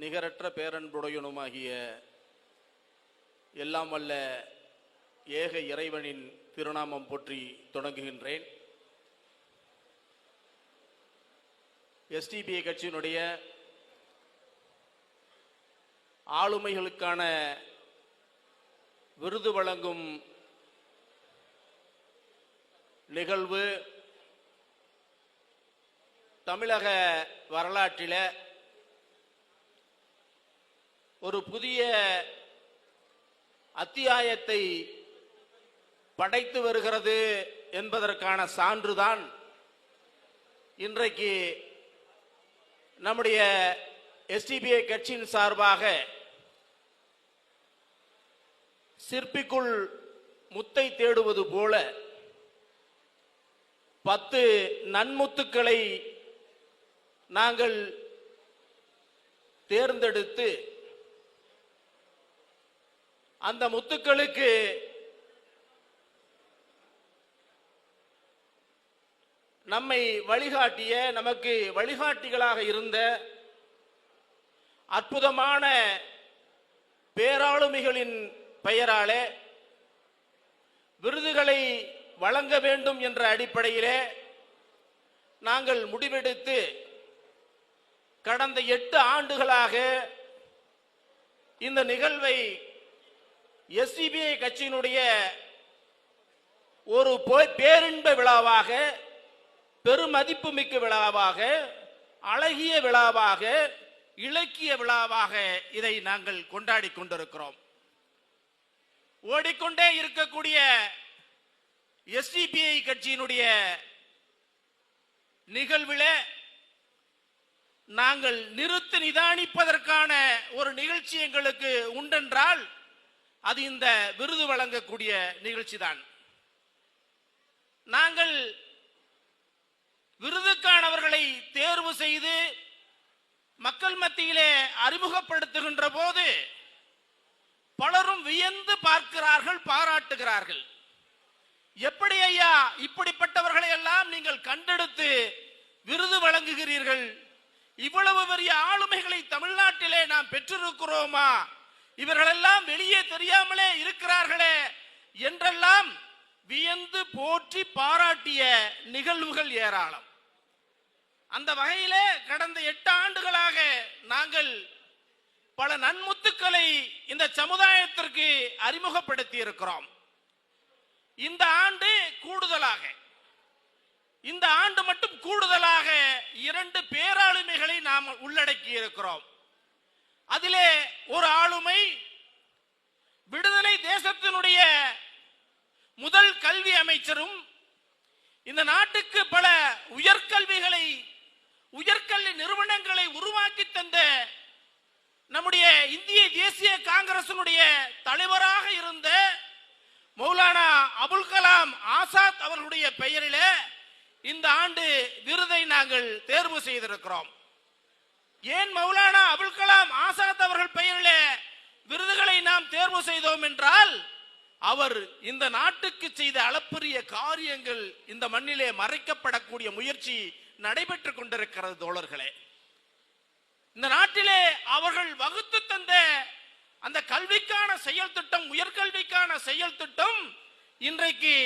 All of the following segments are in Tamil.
நிகரற்ற பேரன்புடையனுமாகிய எல்லாம் வல்ல ஏக இறைவனின் திருநாமம் போற்றி தொடங்குகின்றேன். எஸ்டிபிஐ கட்சியினுடைய ஆளுமைகளுக்கான விருது வழங்கும் நிகழ்வு தமிழக வரலாற்றில் ஒரு புதிய அத்தியாயத்தை படைத்து வருகிறது என்பதற்கான சான்றுதான் இன்றைக்கு நம்முடைய எஸ்டிபிஐ கட்சியின் சார்பாக சிற்பிக்குள் முத்தை தேடுவது போல பத்து நன்முத்துக்களை நாங்கள் தேர்ந்தெடுத்து அந்த முத்துக்களுக்கு நம்மை வழிகாட்டிய நமக்கு வழிகாட்டிகளாக இருந்த அற்புதமான பேராளுமைகளின் பெயராலே விருதுகளை வழங்க வேண்டும் என்ற அடிப்படையிலே நாங்கள் முடிவெடுத்து கடந்த எட்டு ஆண்டுகளாக இந்த நிகழ்வை எஸ்டிபிஐ கட்சியினுடைய ஒரு பேரின்ப விழாவாக பெருமதிப்புமிக்க விழாவாக அழகிய விழாவாக இலக்கிய விழாவாக இதை நாங்கள் கொண்டாடி கொண்டிருக்கிறோம். ஓடிக்கொண்டே இருக்கக்கூடிய எஸ்டிபிஐ கட்சியினுடைய நிகழ்வில நாங்கள் நிறுத்தி நிதானிப்பதற்கான ஒரு நிகழ்ச்சி எங்களுக்கு உண்டென்றால் அது இந்த விருது வழங்கக்கூடிய நிகழ்ச்சி தான் நாங்கள் விருதுக்கானவர்களை தேர்வு செய்து மக்கள் மத்தியிலே அறிமுகப்படுத்துகின்ற போது பலரும் வியந்து பார்க்கிறார்கள் பாராட்டுகிறார்கள். எப்படி ஐயா இப்படிப்பட்டவர்களை எல்லாம் நீங்கள் கண்டெடுத்து விருது வழங்குகிறீர்கள்? இவ்வளவு பெரிய ஆளுமைகளை தமிழ்நாட்டிலே நாம் பெற்றிருக்கிறோமா? இவர்களெல்லாம் வெளியே தெரியாமலே இருக்கிறார்களே என்றெல்லாம் வியந்து போற்றி பாராட்டிய நிகழ்வுகள் ஏராளம். அந்த வகையிலே கடந்த எட்டு ஆண்டுகளாக நாங்கள் பல நன்முத்துக்களை இந்த சமுதாயத்திற்கு அறிமுகப்படுத்தி இருக்கிறோம். இந்த ஆண்டு கூடுதலாக இந்த ஆண்டு மட்டும் கூடுதலாக இரண்டு பேராளுமைகளை நாம் உள்ளடக்கி இருக்கிறோம். அதிலே ஒரு ஆளுமை விடுதலை தேசத்தினுடைய முதல் கல்வி அமைச்சரும் இந்த நாட்டுக்கு பல உயர்கல்விகளை உயர்கல்வி நிறுவனங்களை உருவாக்கி தந்த நம்முடைய இந்திய தேசிய காங்கிரசினுடைய தலைவராக இருந்த மௌலானா அபுல் கலாம் ஆசாத் அவர்களுடைய பெயரிலே இந்த ஆண்டு விருதை நாங்கள் தேர்வு செய்திருக்கிறோம். ஏன் மௌலானா அபுல் கலாம் ஆசாத் அவர்கள் பெயரிலே விருதுகளை நாம் தேர்வு செய்தோம் என்றால் அவர் இந்த நாட்டுக்கு செய்த அளப்பரிய காரியங்கள் இந்த மண்ணிலே மறைக்கப்படக்கூடிய முயற்சி நடைபெற்றுக் கொண்டிருக்கிறது தோழர்களே. இந்த நாட்டிலே அவர்கள் வகுத்து தந்த அந்த கல்விக்கான செயல் திட்டம் உயர்கல்விக்கான செயல் திட்டம் இன்றைக்கு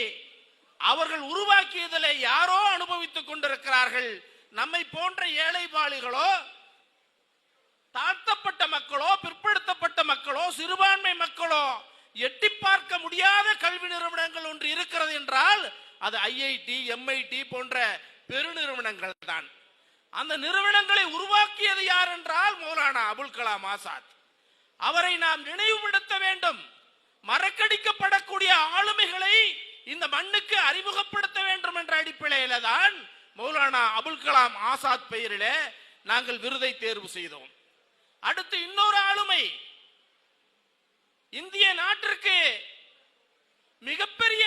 அவர்கள் உருவாக்கியதில் யாரோ அனுபவித்துக் கொண்டிருக்கிறார்கள். நம்மை போன்ற ஏழைபாளிகளோ தாழ்த்தப்பட்ட மக்களோ பிற்படுத்தப்பட்ட மக்களோ சிறுபான்மை மக்களோ எட்டி பார்க்க முடியாத கல்வி நிறுவனங்கள் ஒன்று இருக்கிறது என்றால் அது ஐஐடி எம்ஐடி போன்ற பெருநிறுவனங்கள் தான். அந்த நிறுவனங்களை உருவாக்கியது யார் என்றால் மௌலானா அபுல் கலாம் ஆசாத். அவரை நாம் நினைவுபடுத்த வேண்டும். மறக்கடிக்கப்படக்கூடிய ஆளுமைகளை இந்த மண்ணுக்கு அறிமுகப்படுத்த வேண்டும் என்ற அடிப்படையில தான் மௌலானா அபுல் கலாம் ஆசாத் பெயரிலே நாங்கள் விருதை தேர்வு செய்தோம். அடுத்து இன்னொரு ஆளுமை. இந்திய நாட்டிற்கு மிகப்பெரிய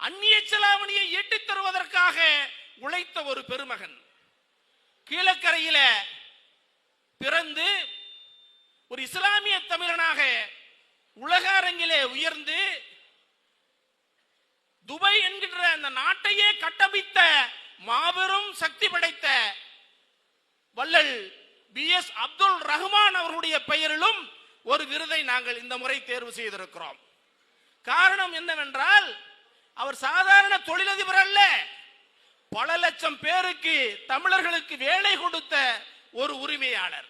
அந்நிய செலாவணியை ஈட்டித் தருவதற்காக உழைத்த ஒரு பெருமகன். கீழக்கரையில பிறந்து ஒரு இஸ்லாமிய தமிழனாக உலக அரங்கிலே உயர்ந்து துபை என்கின்ற அந்த நாட்டையே கட்டமைத்த மாபெரும் சக்தி படைத்த எஸ் அப்துல் ரஹ்மான் அவர்களுடைய பெயரிலும் ஒரு விருதை நாங்கள் இந்த முறை தேர்வு செய்திருக்கிறோம். காரணம் என்னவென்றால் அவர் சாதாரண தொழிலதிபர் அல்ல. பல லட்சம் பேருக்கு தமிழர்களுக்கு வேலை கொடுத்த ஒரு உரிமையாளர்.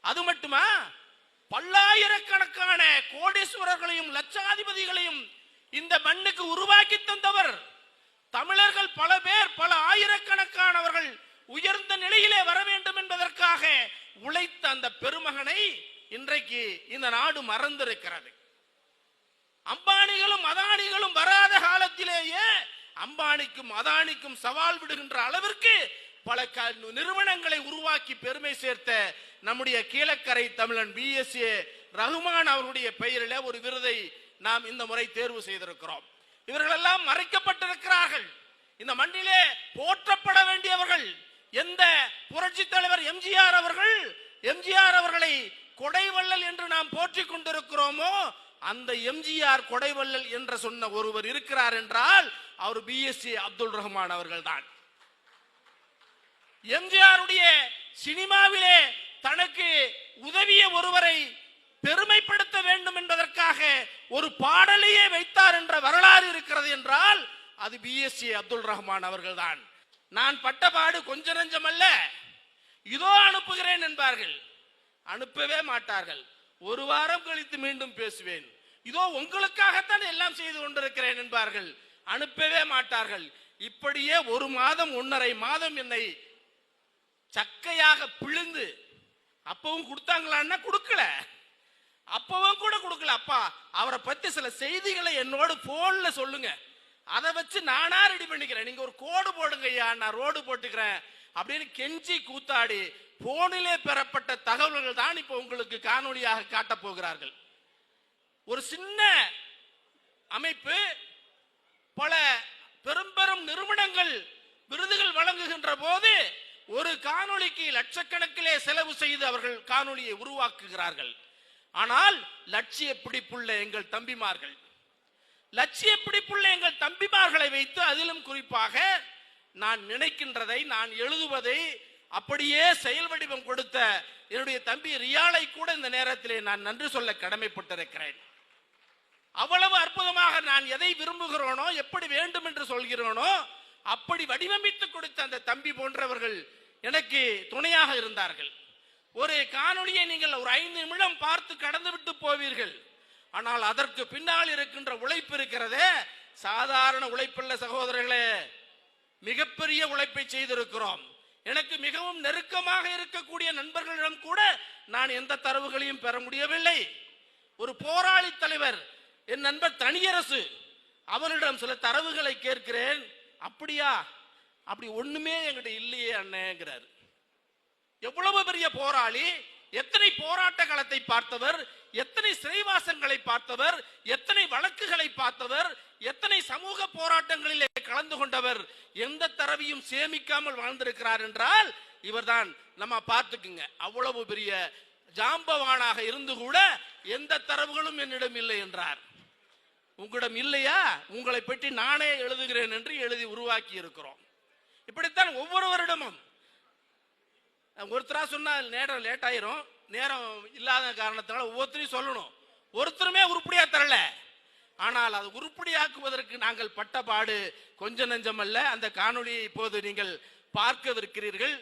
அது மட்டுமா? பல்லாயிரக்கணக்கான கோடீஸ்வரர்களையும் லட்சாதிபதிகளையும் இந்த மண்ணுக்கு உருவாக்கி தந்தவர். தமிழர்கள் பல பேர் பல ஆயிரக்கணக்கானவர்கள் உயர்ந்த நிலையிலே வர வேண்டும் என்பதற்காக உழைத்த அந்த பெருமகனை இன்றைக்கு இந்த நாடு மறந்திருக்கிறது. அம்பானிகளும் அதானிகளும் வராத காலத்திலேயே அம்பானிக்கும் அதானிக்கும் சவால் விடுகின்ற அளவிற்கு பல க- நிறுவனங்களை உருவாக்கி பெருமை சேர்த்த நம்முடைய கீழக்கரை தமிழன் பி எஸ் ஏ ரகுமான் அவருடைய பெயரிலே ஒரு விருதை நாம் இந்த முறை தேர்வு செய்திருக்கிறோம். இவர்களெல்லாம் மறைக்கப்பட்டிருக்கிறார்கள். இந்த மண்ணிலே போற்றப்பட வேண்டியவர்கள் எந்த புரட்சி தலைவர் எம்ஜிஆர் அவர்கள் எம்ஜிஆர் அவர்களை கொடைவள்ளல் என்று நாம் போற்றிக் கொண்டிருக்கிறோமோ அந்த எம்ஜிஆர் கொடைவள்ளல் என்று சொன்ன ஒருவர் இருக்கிறார் என்றால் அவர் பிஎஸ்சி அப்துல் ரஹ்மான் அவர்கள் தான் எம்ஜிஆருடைய சினிமாவிலே தனக்கு உதவிய ஒருவரை பெருமைப்படுத்த வேண்டும் என்பதற்காக ஒரு பாடலையே வைத்தார் என்ற வரலாறு இருக்கிறது என்றால் அது பிஎஸ்சி அப்துல் ரஹ்மான் அவர்கள்தான். நான் பட்டபாடு கொஞ்ச நஞ்சம் அல்ல. இதோ அனுப்புகிறேன் என்பார்கள். அனுப்பவே மாட்டார்கள். ஒரு வாரம் கழித்து மீண்டும் பேசுவேன். இதோ உங்களுக்காகத்தான் எல்லாம் செய்து கொண்டிருக்கிறேன் என்பார்கள். அனுப்பவே மாட்டார்கள். இப்படியே ஒரு மாதம் ஒன்றரை மாதம் என்னை சக்கையாக பிழிந்து அப்பவும் கொடுத்தாங்களான்னா கொடுக்கல. அப்பவும் கூட கொடுக்கல. அப்பா அவரை பத்தி சில செய்திகளை என்னோட போன்ல சொல்லுங்க. அதை வச்சு நானா ரெடி பண்ணிக்கிறேன். நீங்க ஒரு கோடு போடுங்க ஐயா நான் ரோடு போட்டுக்கிறேன். அப்படின்னு கெஞ்சி கூத்தாடி போனிலே பெறப்பட்ட தகவல்கள் தான் இப்போ உங்களுக்கு காணொளியாக காட்டப் போகிறார்கள். ஒரு சின்ன அமைப்பு பல பெரும்பெரும் நிறுவனங்கள் விருதுகள் வழங்குகின்ற போது ஒரு காணொளிக்கு லட்சக்கணக்கிலே செலவு செய்து அவர்கள் காணொளியை உருவாக்குகிறார்கள். ஆனால் லட்சிய பிடிப்புள்ள எங்கள் தம்பிமார்கள் லட்சிய பிடிப்புள்ள எங்கள் தம்பிமார்களை வைத்து அதிலும் குறிப்பாக நான் நினைக்கின்றதை நான் எழுதுவதை அப்படியே செயல் வடிவம் கொடுத்த என்னுடைய தம்பி ரியாலை கூட இந்த நேரத்திலே நான் நன்றி சொல்ல கடமைப்பட்டிருக்கிறேன். அவ்வளவு அற்புதமாக நான் எதை விரும்புகிறோனோ எப்படி வேண்டும் என்று சொல்கிறோனோ அப்படி வடிவமைத்து கொடுத்த அந்த தம்பி போன்றவர்கள் எனக்கு துணையாக இருந்தார்கள். ஒரு காணொளியை நீங்கள் ஒரு ஐந்து நிமிடம் பார்த்து கடந்து விட்டு போவீர்கள். ஆனால் அதற்கு பின்னால் இருக்கின்ற உழைப்பு இருக்கிறதே. சாதாரண உழைப்பல்ல சகோதரர்களே மிகப்பெரிய உழைப்பை செய்திருக்கிறோம். எனக்கு மிகவும் நெருக்கமாக இருக்கக்கூடிய நண்பர்களிடம் கூட நான் எந்த தரவுகளையும் பெற முடியவில்லை. ஒரு போராளி தலைவர் என் நண்பர் தனியரசு அவரிடம் சில தரவுகளை கேட்கிறேன். அப்படியா? அப்படி ஒண்ணுமே எங்கிட்ட இல்லையே அண்ணேங்கிறார். எவ்வளவு பெரிய போராளி எத்தனை போராட்ட களத்தை பார்த்தவர் எத்தனை சிறைவாசங்களை பார்த்தவர் எத்தனை வழக்குகளை பார்த்தவர் எத்தனை சமூக போராட்டங்களிலே கலந்து கொண்டவர் எந்த தரவையும் சேமிக்காமல் வாழ்ந்திருக்கிறார் என்றால் இவர்தான் நம்ம பார்த்துக்குங்க. அவ்வளவு பெரிய ஜாம்பவானாக இருந்து கூட எந்த தரவுகளும் என்னிடம் இல்லை என்றார். உங்களிடம் இல்லையா? உங்களை பற்றி நானே எழுதுகிறேன் என்று எழுதி உருவாக்கி இருக்கிறோம் இப்படித்தான் ஒவ்வொருவரிடமும் ஒருத்தராக சொன்னால் நேரம் லேட் ஆயிரும். நேரம் இல்லாத காரணத்தினால ஒவ்வொருத்தரையும் சொல்லணும். ஒருத்தருமே உருப்படியாக தரல. ஆனால் அது உருப்படியாக்குவதற்கு நாங்கள் பட்ட பாடு கொஞ்ச நெஞ்சம் அந்த காணொளியை இப்போது நீங்கள் பார்க்கவிருக்கிறீர்கள்.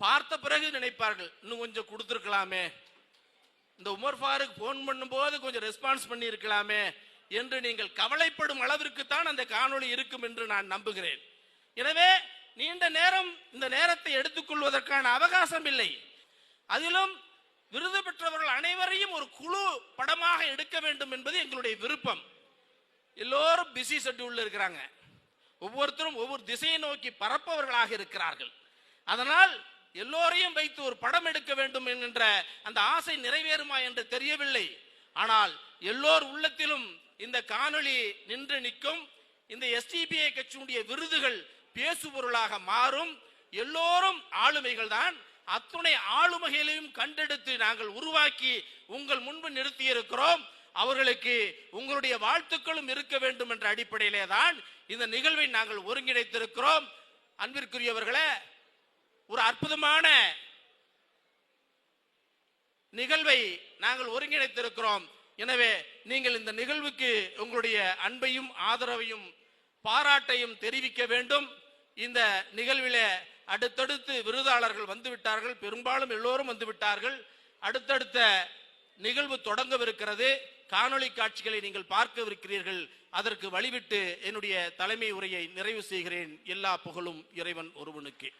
பார்த்த பிறகு நினைப்பார்கள் இன்னும் கொஞ்சம் கொடுத்துருக்கலாமே. இந்த உமர் ஃபாருக்கு போன் பண்ணும்போது கொஞ்சம் ரெஸ்பான்ஸ் பண்ணியிருக்கலாமே என்று நீங்கள் கவலைப்படும் அளவிற்கு தான் அந்த காணொளி இருக்கும் என்று நான் நம்புகிறேன். எனவே நீண்ட நேரம் இந்த நேரத்தை எடுத்துக்கொள்வதற்கான அவகாசம் இல்லை. அதிலும் விருது பெற்றவர்கள் அனைவரையும் ஒரு குழு படமாக எடுக்க வேண்டும் என்பது எங்களுடைய விருப்பம். எல்லோரும் பிஸி ஷெட்யூல்ல இருக்கிறாங்க. ஒவ்வொருத்தரும் ஒவ்வொரு திசையை நோக்கி பரப்பவர்களாக இருக்கிறார்கள். அதனால் எல்லோரையும் வைத்து ஒரு படம் எடுக்க வேண்டும் என்கின்ற அந்த ஆசை நிறைவேறுமா என்று தெரியவில்லை. ஆனால் எல்லோர் உள்ளத்திலும் இந்த காணொளி நின்று நிற்கும். இந்த எஸ்டிபிஐ கட்சியுடைய விருதுகள் பேசுபொருளாக மாறும். எல்லோரும் ஆளுமைகள் தான். அத்துணை ஆளுமைகளையும் கண்டெடுத்து நாங்கள் உருவாக்கி உங்கள் முன்பு நிறுத்தி இருக்கிறோம் அவர்களுக்கு உங்களுடைய வாழ்த்துக்களும் இருக்க வேண்டும் என்ற அடிப்படையிலே தான் இந்த நிகழ்வை நாங்கள் ஒருங்கிணைத்திருக்கிறோம். அன்பிற்குரியவர்களே ஒரு அற்புதமான நிகழ்வை நாங்கள் ஒருங்கிணைத்திருக்கிறோம். எனவே நீங்கள் இந்த நிகழ்வுக்கு உங்களுடைய அன்பையும் ஆதரவையும் பாராட்டையும் தெரிவிக்க வேண்டும். இந்த நிகழ்விலே அடுத்தடுத்து விருதாளர்கள் வந்து விட்டார்கள் பெரும்பாலும் எல்லோரும் வந்துவிட்டார்கள். அடுத்தடுத்த நிகழ்வு தொடங்கவிருக்கிறது. காணொளி காட்சிகளை நீங்கள் பார்க்கவிருக்கிறீர்கள். அதற்கு வழிவிட்டு என்னுடைய தலைமை உரையை நிறைவு செய்கிறேன். எல்லா புகழும் இறைவன் ஒருவனுக்கு.